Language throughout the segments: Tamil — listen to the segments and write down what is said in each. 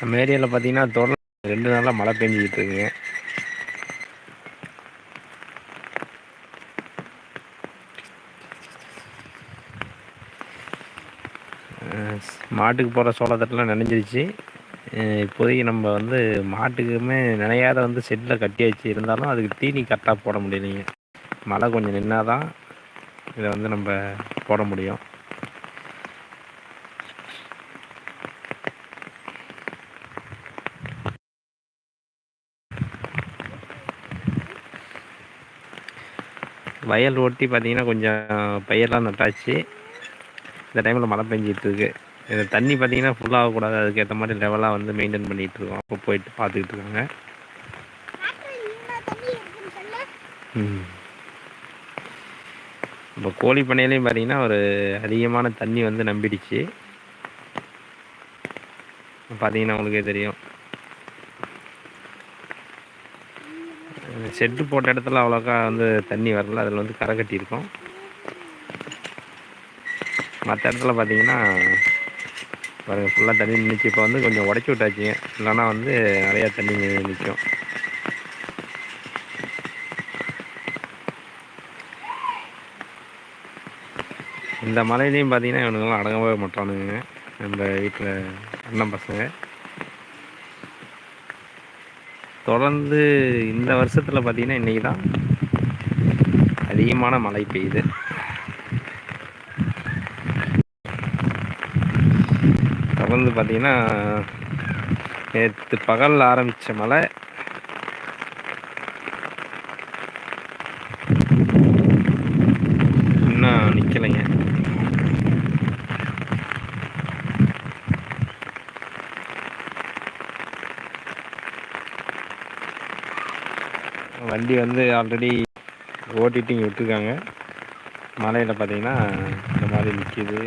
நம்ம ஏரியாவில் பார்த்தீங்கன்னா தொடர்ந்து ரெண்டு நாளாக மழை பெஞ்சிக்கிட்டு இருக்குங்க மாட்டுக்கு போகிற சோளத்தட்டெலாம் நினைஞ்சிருச்சு. இப்போதைக்கு நம்ம வந்து மாட்டுக்குமே நினையாத வந்து செட்டில் கட்டி வச்சு இருந்தாலும் அதுக்கு தீனி கரெக்டாக போட முடியலைங்க. மழை கொஞ்சம் நின்னா தான் இதை வந்து நம்ம போட முடியும். வயல் ஒட்டி பார்த்தீங்கன்னா கொஞ்சம் பயிரெலாம் நட்டாச்சு. இந்த டைமில் மழை பெஞ்சிட்ருக்கு. இந்த தண்ணி பார்த்தீங்கன்னா ஃபுல்லாகக்கூடாது அதுக்கேற்ற மாதிரி லெவலாக வந்து மெயின்டைன் பண்ணிகிட்ருக்கோம் அப்போ போயிட்டு பார்த்துக்கிட்டு இருக்காங்க. ம். இப்போ கோழி பண்ணையிலையும் பார்த்தீங்கன்னா ஒரு அதிகமான தண்ணி வந்து நம்பிடுச்சு. பார்த்தீங்கன்னா உங்களுக்கே தெரியும். செட்டு போட்ட இடத்துல அவ்வளோக்கா வந்து தண்ணி வரல. அதில் வந்து கரை கட்டியிருக்கோம். மற்ற இடத்துல பார்த்தீங்கன்னா பாருங்கள் ஃபுல்லாக தண்ணி நின்றுச்சு இப்போ வந்து கொஞ்சம் உடச்சி விட்டாச்சுங்க இல்லைன்னா வந்து நிறையா தண்ணி நிற்கும். இந்த மலையிலையும் பார்த்தீங்கன்னா இவனுங்கெல்லாம் அடங்கவே மாட்டானுங்க. நம்ம வீட்டில் அண்ணன் பசங்க. தொடர்ந்து இந்த வருஷத்தில் பார்த்திங்கன்னா இன்றைக்கி தான் அதிகமான மழை பெய்யுது. தொடர்ந்து பார்த்திங்கன்னா நேற்று பகலில் ஆரம்பித்த மழை வண்டி வந்து ஆல்ரெடி ஓட்டிட்டு இங்கே விட்டுருக்காங்க. மலையில் பார்த்தீங்கன்னா இந்த மாதிரி நிற்கிது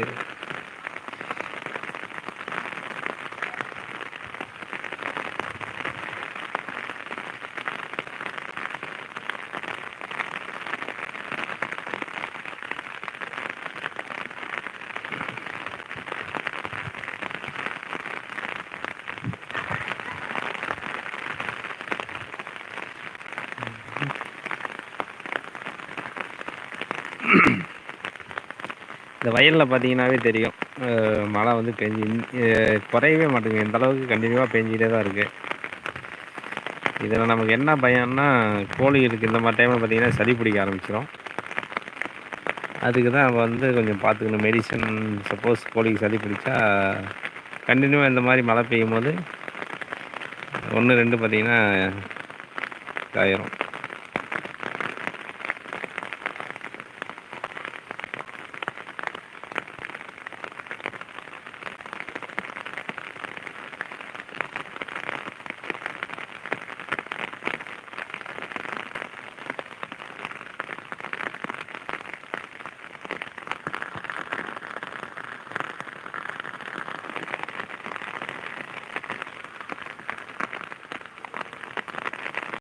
இந்த வயலில் பார்த்தீங்கன்னாவே தெரியும். மழை வந்து பெஞ்சு குறையவே மாட்டேங்குது. இந்த அளவுக்கு கண்டினியூவாக பெஞ்சிக்கிட்டே தான் இருக்குது இதில் நமக்கு என்ன பயம்னா கோழிகளுக்கு இந்த மாதிரி டைமில் பார்த்திங்கன்னா சளி பிடிக்க ஆரம்பிச்சிடும் அதுக்கு தான் வந்து கொஞ்சம் பார்த்துக்கணும் மெடிசன் சப்போஸ் கோழிக்கு சளி பிடிச்சா கண்டினியூவாக இந்த மாதிரி மழை பெய்யும் போது ஒன்று ரெண்டு பார்த்திங்கன்னா காயிரும்